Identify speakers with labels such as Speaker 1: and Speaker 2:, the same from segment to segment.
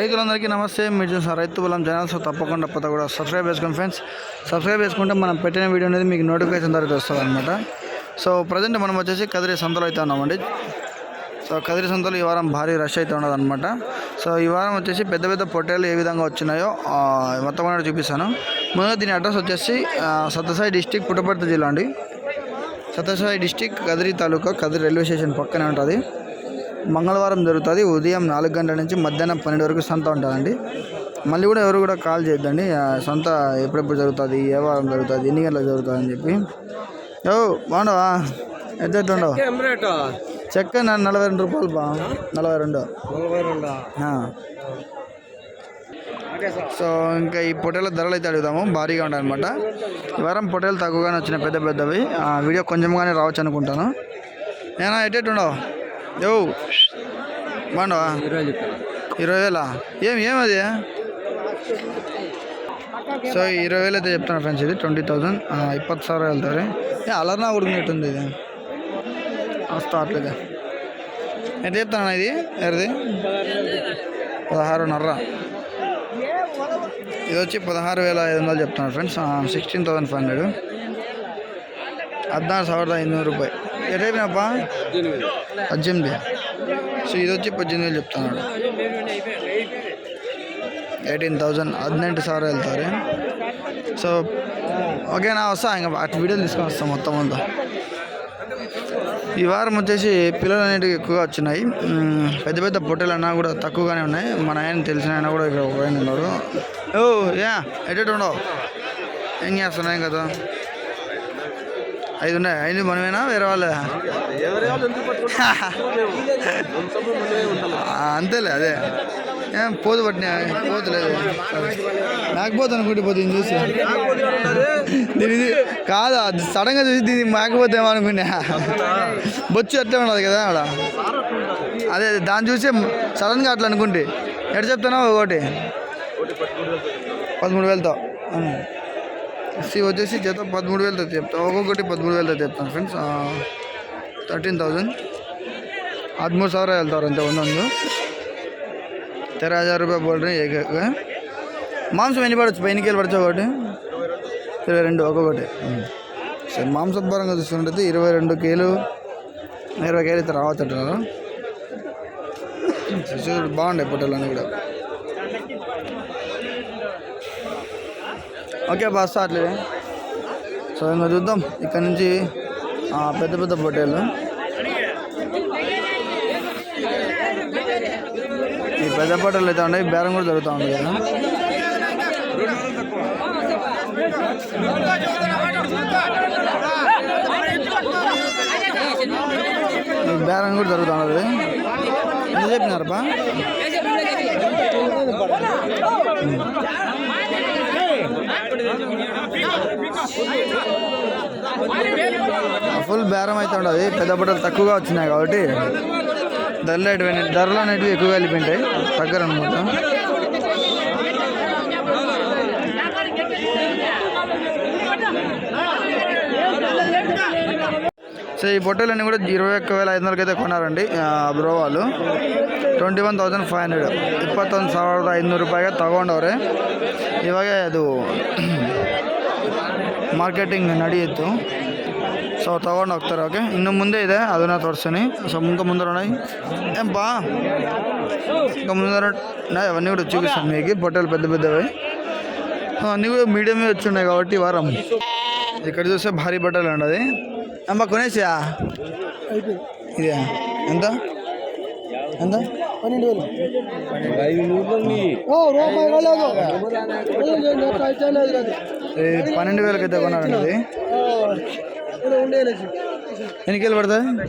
Speaker 1: రైతులందరికీ నమస్తే. మీరు చూసిన రైతు బలం ఛానల్ సో తప్పకుండా పోతే కూడా సబ్స్క్రైబ్ చేసుకోండి ఫ్రెండ్స్ సబ్స్క్రైబ్ చేసుకుంటే మనం పెట్టిన వీడియో అనేది మీకు నోటిఫికేషన్ ద్వారా వస్తుంది అనమాట సో ప్రజెంట్ మనం వచ్చేసి కదిరి సంతలో అయితే ఉన్నామండి. సో కదిరి సంతలో ఈ వారం భారీ రష్ అయితే ఉన్నది అనమాట సో ఈ వారం వచ్చేసి పెద్ద పెద్ద పొట్టేలు ఏ విధంగా వచ్చినాయో మొత్తం అనేది చూపిస్తాను. ముందుగా దీని అడ్రస్ వచ్చేసి సత్యసాయి డిస్టిక్ పుట్టపర్తి జిల్లా అండి. Satyasai district Kadiri taluka Kadiri railway station పక్కనే ఉంటుంది. మంగళవారం జరుగుతుంది. ఉదయం నాలుగు గంటల నుంచి మధ్యాహ్నం పన్నెండు వరకు సంత ఉంటుందండి. మళ్ళీ కూడా ఎవరు కూడా కాల్ చేయొద్దండి. సంత ఎప్పుడెప్పుడు జరుగుతుంది ఏ వారం జరుగుతుంది ఎన్ని గంటలకు జరుగుతుంది అని చెప్పి. ఓ బాగుండవా ఎంత ఎట్లా ఉండవు
Speaker 2: ఎంబ్రేటో
Speaker 1: చెక్క నలభై రెండు రూపాయలు బా. నలభై రెండు. సో ఇంకా ఈ పొట్టేల ధరలు అయితే అడుగుదాము. భారీగా ఉంటాయి అనమాట ఈ వారం పొట్టేలు తక్కువగానే వచ్చిన పెద్ద పెద్దవి. ఆ, వీడియో కొంచెంగానే రావచ్చు అనుకుంటాను. ఏనా ఎట్టేట్టు ఉండవు యో బాండవా
Speaker 2: ఇరవై
Speaker 1: వేలా ఏమి ఏమది సో ఇరవై వేలు అయితే చెప్తున్నా ఫ్రెండ్స్ ఇది ట్వంటీ థౌజండ్ ఇప్పತ್ತು సార్ వెళ్తారు. అలర్నా ఉడికినట్టుంది ఇది. స్టార్ట్లేదు ఎంత చెప్తాను ఇది? ఎవరిది? పదహారున్నర. ఇది వచ్చి పదహారు వేల ఐదు వందలు చెప్తున్నాను friends. Sixteen thousand five hundred ಹದಿನಾರು ಸಾವಿರದ ಐನೂರು ರೂಪಾಯಿ. ఎటైపోయినాపా పద్దెనిమిది. సో ఇది వచ్చి పద్దెనిమిది వేలు చెప్తున్నాడు. ఎయిటీన్ థౌజండ్ హదినెంటు సార్ వెళ్తారు. సో ఓకే నా వస్తా ఇంకా అటు వీడియోలు తీసుకొని వస్తాం మొత్తం అంతా. ఈ వారం వచ్చేసి పిల్లలు అనేటివి ఎక్కువగా వచ్చినాయి. పెద్ద పెద్ద పొట్టెలు అన్నా కూడా తక్కువగానే ఉన్నాయి. మన ఆయన తెలిసిన ఆయన కూడా ఇక్కడ ఒక ఆయన ఉన్నాడు ఓ యా ఎటు ఉండవు? ఏం చేస్తున్నాయి కదా ఐదు ఉన్నాయి. ఐదు మనమేనా? వేరే వాళ్ళు? అంతేలే అదే. ఏం పోదు పట్టినా? పోతులేదు మేకపోతే అనుకుంటే పోతే చూసి. దీని ఇది కాదు అది సడన్గా చూసి దీన్ని మేకపోతే అనుకున్నా. బొచ్చు అట్లే ఉండదు కదా ఆడ. అదే అదే దాన్ని చూసి సడన్గా అట్లా అనుకుంటే. ఎట్లా చెప్తున్నావు ఒకటి? పదమూడు వేలతో. అవును. సి వచ్చేసి జత పదమూడు వేలతో చెప్తాను ఒక్కొక్కటి పదమూడు వేలతో చెప్తాను ఫ్రెండ్స్ ತರ್ಟೀನ್ ತೌಸಂಡ್ ಹದಿಮೂರು ಸಾವಿರ ಹೇಳ್ತಾವ್ರಂತೆ ಒಂದೊಂದು తెర హజార్ రూపాయలు బోల్డ్రీ ఏక మాంసం ఎన్ని పడవచ్చు పైన కేలు పడచ్చు ఒకటి ఇరవై రెండు ఒక్కొక్కటి సరే మాంసం పరంగా చూసుకుంటే ఇరవై రెండు కేలు ఇరవై కేలు అయితే రావచ్చు అంటున్నారు చూడు బాగుండే పొట్టెలన్నీ కూడా ఓకే బస్ అట్లే. సో ఇంకా చూద్దాం. ఇక్కడ నుంచి ఆ, పెద్ద పెద్ద పొట్టేళ్ళు. ఈ పెద్ద పొట్టలు అయితే ఉన్నాయి. బేరం కూడా జరుగుతూ ఉంది కదా. ఈ బేరం కూడా జరుగుతూ ఉన్నది ఎంత చెప్పినారప్పా ఫుల్ బేరం అయితే ఉండదు పెద్ద బట్టలు తక్కువగా వచ్చినాయి కాబట్టి ధరలు అనేటివి ధరలు అనేటివి ఎక్కువగా వెళ్ళిపోయింటాయి తగ్గరు అనమాట సో ఈ పొట్టలన్నీ కూడా ఇరవై ఒక్క వేల ఐదు వందలకి అయితే కొన్నారండి ఆ, బ్రో వాళ్ళు twenty one thousand five hundred ಇಪ್ಪತ್ತೊಂದು ಸಾವಿರದ ಐದುನೂರು ರೂಪಾಯಿಗೆ ತಗೊಂಡವ್ರೆ ಇವಾಗ ಅದು ಮಾರ್ಕೆಟಿಂಗ್ ನಡೆಯಿತು ಸೊ ತೊಗೊಂಡು ಹೋಗ್ತಾರೆ ಓಕೆ ಇನ್ನು ಮುಂದೆ ಇದೆ ಅದನ್ನು ತೋರಿಸ್ತೀನಿ సో ఇంకా ముందర ఉన్నాయి ఏం బా ఇంకా ముందర ఉన్నాయి అవన్నీ కూడా చూపిస్తాను మీకు పొట్టలు పెద్ద పెద్దవి ఆ, అన్నీ కూడా మీడియమే వచ్చి ఉన్నాయి కాబట్టి ఈ వారం ఇక్కడ చూస్తే భారీ బట్టలు ఉండదు అమ్మ కొనేసా ఇది ఎంత ఎంత
Speaker 2: పన్నెండు వేలు ఐదు
Speaker 1: ఇది పన్నెండు వేలకి అయితే కొన్నారండి ఇది. ఎన్ని కేలు పడుతుంది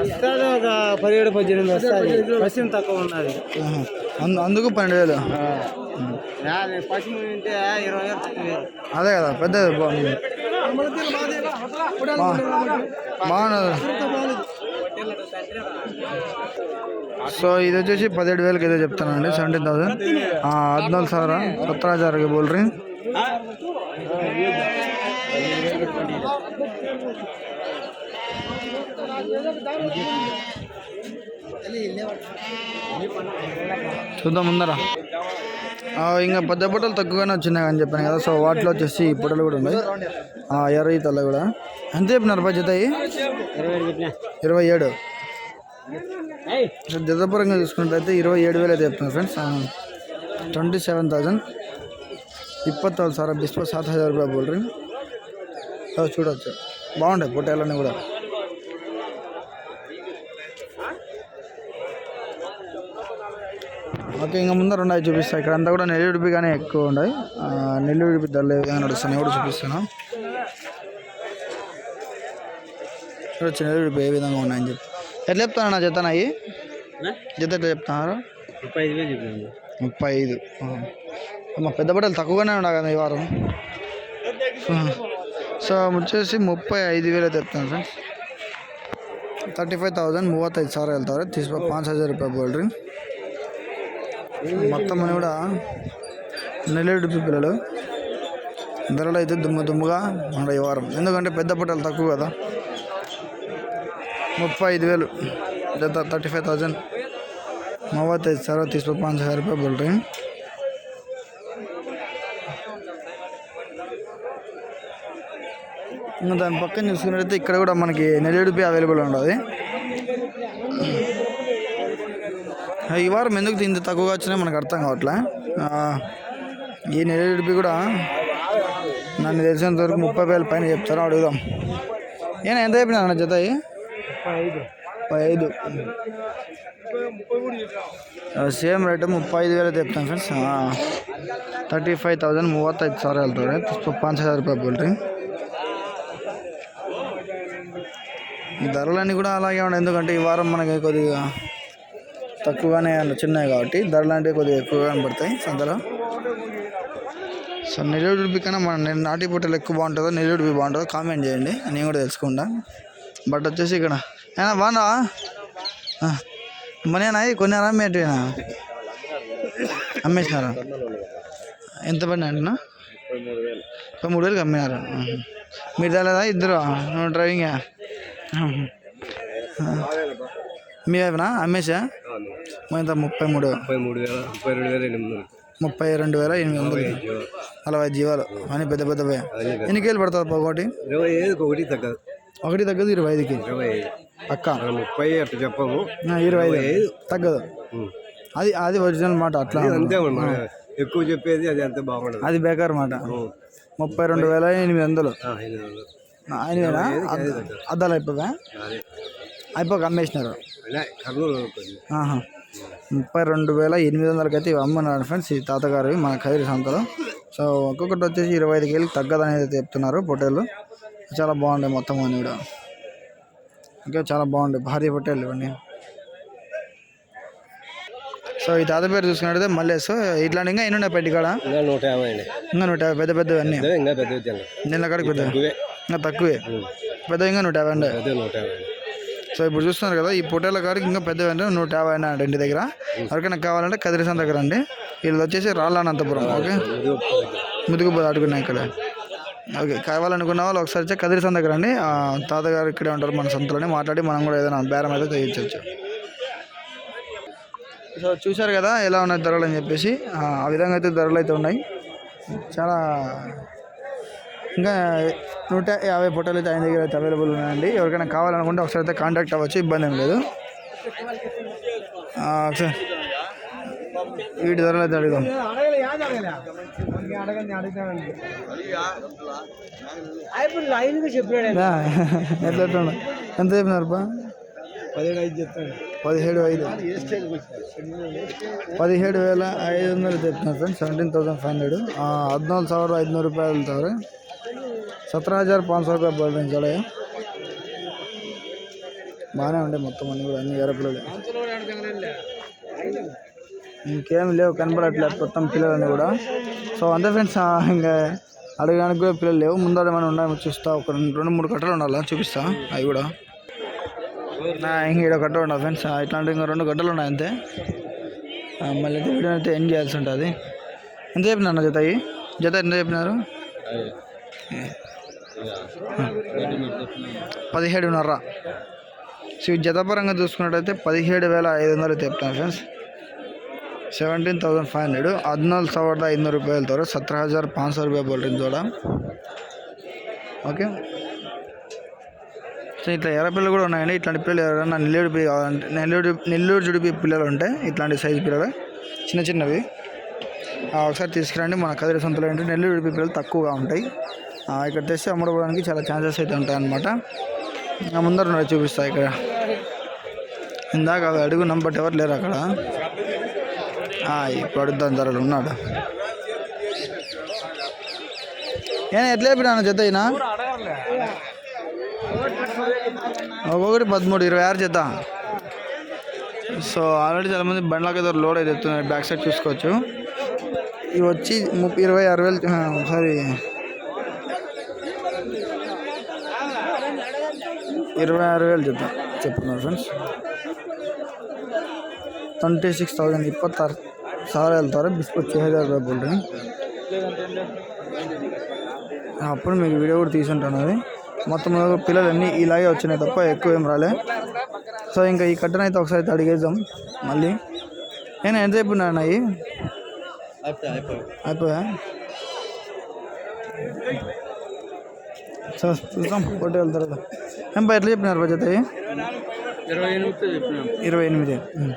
Speaker 2: వస్తుంది ఒక పదిహేడు పద్దెనిమిది వస్తుంది పశ్చిమ తక్కువ ఉన్నది.
Speaker 1: అందుకు పన్నెండు వేలు.
Speaker 2: పశ్చిమ ఉంటే ఇరవై
Speaker 1: అదే కదా పెద్దది బాగుంది బాగున్నది. సో ఇది వచ్చేసి పదిహేడు వేలకి ఏదో చెప్తానండి సెవెంటీన్ థౌసండ్ హద్నాలుగు సార్ సత్రాచారకి బోల్రీ. చూద్దాం ముందరా. ఇంకా పెద్ద బుట్టలు తక్కువగానే వచ్చినాయి అని చెప్పాను కదా సో వాటిలో వచ్చేసి బుట్టలు కూడా ఉన్నాయి. ఎర్రయి తల్ల కూడా. ఎంత చెప్పినారు బడ్జెట్ అయ్యి? ఇరవై ఏడు. జతపరంగా చూసుకున్నట్లయితే ఇరవై ఏడు వేలు అయితే చెప్తున్నాను ఫ్రెండ్స్ ట్వంటీ సెవెన్ థౌజండ్ ఇప్పತ್ತು సార్ బిస్పో సాత్ హజార్ రూపాయలు బోల్ రీ. చూడవచ్చు బాగుంటాయి పొట్టేళ్ళని కూడా. ఓకే ఇంకా ముందర ఉన్నాయి చూపిస్తాయి ఇక్కడ అంతా కూడా నెల్లూడిపి కానీ ఎక్కువ ఉన్నాయి నెల్లూడిపి ధరలు ఏ విధంగా నడుస్తున్నాయి కూడా చూపిస్తాను చూడొచ్చు నెల్లూడిపి ఏ విధంగా ఉన్నాయని చెప్పి. ఎట్లా చెప్తాను నా జతన అయ్యి జత ఎట్లా చెప్తున్నారు
Speaker 2: ముప్పై ఐదు వేలు చెప్పినాను
Speaker 1: ముప్పై ఐదు మా పెద్ద బట్టలు తక్కువగానే ఉన్నాయి కదా ఈ వారం ఆ, సో వచ్చేసి ముప్పై ఐదు వేలు అయితే చెప్తాను ఫ్రెండ్స్ థర్టీ ఫైవ్ థౌసండ్ ಮೂವತ್ತೈದು ಸಾವಿರ ಹೇಳ್ತಾರೆ తీసుకో పాంచ్ హజార్ రూపాయలు బోల్డ్రీ మొత్తం అని కూడా నెల్లూరు పిల్లలు ధరలు అయితే దుమ్ము దుమ్ముగా ఉన్నాయి ఈ వారం ఎందుకంటే పెద్ద బట్టలు తక్కువ కదా ముప్పై ఐదు వేలు జత థర్టీ ఫైవ్ థౌసండ్ ಮೂವತ್ತೈದು ಸಾವಿರ తీసుకో పాంచ్ హజార్ రూపాయలు బోల్డ్రీ ఇంకా దాని పక్కన చూసుకున్నట్టయితే ఇక్కడ కూడా మనకి నెల్లూడిపి అవైలబుల్ ఉండదు ఈ వారం ఎందుకు ఇంత తక్కువగా వచ్చినాయి మనకు అర్థం కావట్లే ఆ, ఈ నెల్లూడిపి కూడా నన్ను తెలిసినంత వరకు ముప్పై వేల పైన చెప్తారు అడుగుదాం ఏనా ఎంత చెప్పినా అన్న జత ఇవి? ముప్పై ఐదు ಸೇಮ್ ರೇಟ್ ಮುಪ್ಪೈ ಐದು ವೇಲೆ ತೆಪ್ತಾನೆ ಫ್ರೆಂಡ್ಸ್ ತರ್ಟಿ ಫೈವ್ ತೌಸಂಡ್ ಮೂವತ್ತೈದು ಸಾವಿರ ಹೇಳ್ತಾರೆ ಪಾಂಚ್ ಹಜಾರ್ రూపాయలు బోల్రీ ఈ ధరలన్నీ కూడా అలాగే ఉన్నాయి ఎందుకంటే ఈ వారం మనకి కొద్దిగా తక్కువగానే చిన్నవి కాబట్టి ధరలు అంటే కొద్దిగా ఎక్కువగా కనబడతాయి సంతలో సో నెల్లూరు ఉడిపి కన్నా మన నె- నాటి పొట్టలు ఎక్కువ బాగుంటుందో నెల్లూరు ఉడిపి బాగుంటుందో కామెంట్ చేయండి నేను కూడా తెలుసుకుంటా బట్ వచ్చేసి ఇక్కడ ఏనా బాగున్నా మనేనా కొన్నారా అమ్మేటివేనా అమ్మేసినారా? ఎంత పడినా అంటున్నా? ముప్పై మూడు వేలకు అమ్మినారు. మీరు తెలదా ఇద్దరు? డ్రైవింగా మీ వైపునా? అమ్మేసా? ఎంత? ముప్పై మూడు.
Speaker 2: ముప్పై మూడు వేల ముప్పై రెండు వేల ఎనిమిది వందలు.
Speaker 1: ముప్పై రెండు వేల ఎనిమిది వందలు. నలభై ఐదు. జీవాలు. అని పెద్ద పెద్దవే. ఎన్ని కేలు పడుతుంది ఒకటి?
Speaker 2: ఇరవై ఐదుకి ఒకటి తగ్గదు.
Speaker 1: ఒకటి తగ్గదు ఇరవై ఐదుకి.
Speaker 2: ఇరవై ఐదు.
Speaker 1: పక్క.
Speaker 2: ముప్పై అట్లా చెప్పము
Speaker 1: ఇరవై ఐదు. తగ్గదు. అది అది ఒరిజినల్ మాట అట్లా.
Speaker 2: అంతే ఎక్కువ చెప్పేది అది అంత బాగుండదు.
Speaker 1: అది బేకార్ మాట. ముప్పై రెండు వేల ఎనిమిది వందలు.
Speaker 2: ఆ, ఎనిమిది వందలు.
Speaker 1: ఆయనవేనా? అద్దాలు అయిపోగా? అయిపోక అమ్మేసినారు. ముప్పై రెండు వేల ఎనిమిది వందలకైతే ఇవి అమ్మన్నారు ఫ్రెండ్స్ ఈ తాతగారు మన ఖైరు సంతలో. సో ఒక్కొక్కటి వచ్చేసి ఇరవై ఐదు కేళ్ళకి తగ్గదని అయితే చెప్తున్నారు పొట్టేళ్ళు. చాలా బాగుంటాయి మొత్తం అన్నీ కూడా. ఇంకా చాలా బాగుంటాయి భారీ పొట్టేళ్ళు ఇవన్నీ. సో ఈ తాత పేరు చూసుకున్నట్టయితే మల్లేస్ ఇట్లాంటి ఇంకా ఎన్ని ఉన్నాయి పెట్టి కాడ?
Speaker 2: ఇంకా నూట యాభై అండి
Speaker 1: ఇంకా నూట యాభై పెద్ద పెద్దవి అన్నీ.
Speaker 2: ఇంకా పెద్ద తిన్నాం
Speaker 1: నిన్న కాడికి పెద్ద ఇంకా తక్కువే. పెద్ద ఇంకా నూట యాభై అండి
Speaker 2: నూట యాభై
Speaker 1: సో ఇప్పుడు చూస్తున్నారు కదా ఈ పొట్టేల కాడికి ఇంకా పెద్దవి అంటే నూట యాభై అండి ఇంటి దగ్గర. ఎవరికైనా కావాలంటే కదిరిసం దగ్గర అండి. వీళ్ళు వచ్చేసి రాళ్ళనంతపురం ఓకే? ముదుగుబోదు అడుగున్నాయి ఇక్కడ. ఓకే కావాలనుకున్న వాళ్ళు ఒకసారి వచ్చి కదిరిసం దగ్గర అండి తాతగారు ఇక్కడే ఉంటారు మన సొంతలోనే మాట్లాడి మనం కూడా ఏదైనా బేరం అయితే చేయించవచ్చు సో చూశారు కదా ఎలా ఉన్నాయి ధరలు అని చెప్పేసి. ఆ విధంగా అయితే ధరలు అయితే ఉన్నాయి. చాలా ఇంకా నూట యాభై ఫోటోలు అయితే ఆయన దగ్గర అయితే అవైలబుల్ ఉన్నాయండి. ఎవరికైనా కావాలనుకుంటే ఒకసారి అయితే కాంటాక్ట్ అవ్వచ్చు ఇబ్బంది ఏం లేదు. ఒకసారి వీటి ధరలు అయితే అడుగుదాం. యా, ఎట్లా ఎట్లా ఉన్నాయి? ఎంత చెప్పినారు బా
Speaker 2: పదిహేడు ఐదు చెప్తాను
Speaker 1: పదిహేడు ఐదు పదిహేడు వేల ఐదు వందలు చెప్తున్నారు friends seventeen thousand five hundred ಹದಿನಾಲ್ಕು ಸಾವಿರ ಐದುನೂರು ರೂಪಾಯಿ ಹೇಳ್ತಾವ್ರೆ సత్రా హజార్ పాంచ్ సో రూపాయలు పడుతుంది జడ బాగానే ఉంటాయి మొత్తం అన్ని కూడా అన్ని ఎరపిల్లలు ఇంకేం లేవు కనబడట్లేదు మొత్తం పిల్లలని కూడా. సో అంతే ఫ్రెండ్స్ ఇంకా అడగడానికి కూడా పిల్లలు లేవు. ముందర ఏమైనా ఉన్నాయి చూస్తా. ఒక రెండు రెండు మూడు కట్టలు ఉండాలి? చూపిస్తా. అవి కూడా. ఇంక ఈడ కట్టలు ఉండవు ఫ్రెండ్స్ ఇట్లాంటి ఇంకా రెండు కట్టలు ఉన్నాయి అంతే. మళ్ళీ అయితే వీడియో అయితే ఎండ్ చేయాల్సి ఉంటుంది. ఎంత చెప్పినారు అన్న జత జత ఎంత చెప్పినారు? పదిహేడున్నర. సో జతపరంగా చూసుకున్నట్టయితే పదిహేడు వేల ఐదు వందలు చెప్తాను friends seventeen thousand five hundred. ಹದಿನಾಲ್ಕು సవర్ద ఐదు ರೂಪಾಯಿ ಹೇಳ್ತಾರೆ ಸತ್ರ ಹಜಾರ್ ಪಾಂಚ್ ಸಾವಿರ ರೂಪಾಯಿ ಬೋಲ್ರಿ ಜೋಡ ఓకే. సో ఇట్లా ఎర్రపిల్లలు కూడా ఉన్నాయండి. ఇట్లాంటి పిల్లలు ఎవరైనా నెల్లూరు నెల్లూరు నెల్లూరు జుడిపి పిల్లలు ఉంటాయి ఇట్లాంటి సైజు పిల్లలు చిన్న చిన్నవి. ఒకసారి తీసుకురండి. మన కదిరి సొంతలు ఏంటి నెల్లూరు జుడిపి పిల్లలు తక్కువగా ఉంటాయి. ఇక్కడ తెస్తే అమ్ముడుకోవడానికి చాలా ఛాన్సెస్ అయితే ఉంటాయన్నమాట. ముందర చూపిస్తాయి ఇక్కడ. ఇందాక అవి నంబర్ ఎవరు లేరు అక్కడ. ఇప్పుడు ధరలు ఉన్నాడు. ఏనా ఎట్లా చెప్పినా జత అయినా ఒక్కొక్కటి పదమూడు ఇరవై ఆరు జత. సో ఆల్రెడీ చాలామంది బండ్లకి ఏదో లోడ్ అయితే ఎత్తున్నాయి బ్యాక్ సైడ్ చూసుకోవచ్చు. ఇవి వచ్చి ముప్పై ఇరవై ఆరు వేలు సారీ. ఇరవై ఆరు వేలు జత చెప్తున్నారు ఫ్రెండ్స్. ಟ್ವೆಂಟಿ ಸಿಕ್ಸ್ ತೌಸಂಡ್ ಇಪ್ಪತ್ತಾರು ಸಾವಿರ ಹೇಳ್ತಾರೆ బిస్కెట్ చేసేదారు రూపాయలు బోల్డ్ని అప్పుడు మీకు వీడియో కూడా తీసుంటాను అది మొత్తం పిల్లలన్నీ ఇలాగే వచ్చినాయి తప్ప ఎక్కువ ఏం రాలే సో ఇంకా ఈ కట్టను అయితే ఒకసారి అయితే అడిగేద్దాం మళ్ళీ నేను ఎంతసేపు ఉన్నాను అవి అయిపోయా సో చూద్దాం కొట్టి వెళ్తారు కదా ఏం బా ఎట్లా చెప్పినారు బడ్జెట్ అవి
Speaker 2: ఇరవై ఎనిమిది చెప్పినాం
Speaker 1: ఇరవై ఎనిమిది ఉమ్.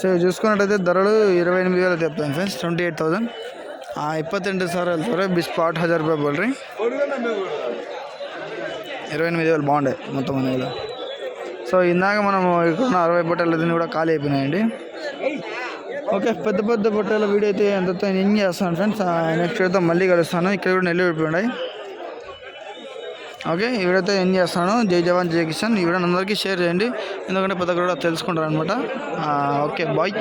Speaker 1: సో చూసుకున్నట్టయితే ధరలు ఇరవై ఎనిమిది వేలు చెప్తాను ఫ్రెండ్స్ ట్వంటీ ఎయిట్ థౌసండ్. ఇప్పತ್ತೆಂಟು సార్ వెళ్తారు ಬಿಸ್ ಪಾಟ್ హజార్ రూపాయలు ಬಲ್ರಿ ఇరవై ఎనిమిది వేలు బాగుండే మొత్తం అనేది సో ఇందాక మనం ఇక్కడ అరవై పొట్టాలన్నీ కూడా ఖాళీ అయిపోయినాయండి. ఓకే పెద్ద పెద్ద పొట్టాల వీడియో అయితే ఎంత ఏం చేస్తాను ఫ్రెండ్స్. నెక్స్ట్ అయితే మళ్ళీ కలుస్తాను. ఇక్కడ కూడా నెల్లూరు ఉన్నాయి ఓకే ఈ వీడియోతో ఏం చేస్తాను? జై జవాన్ జై కిషన్ ఈ వీడియో అందరికీ షేర్ చేయండి. ఎందుకంటే పెద్ద కూడా తెలుసుకుంటారు అనమాట ఓకే బాయ్.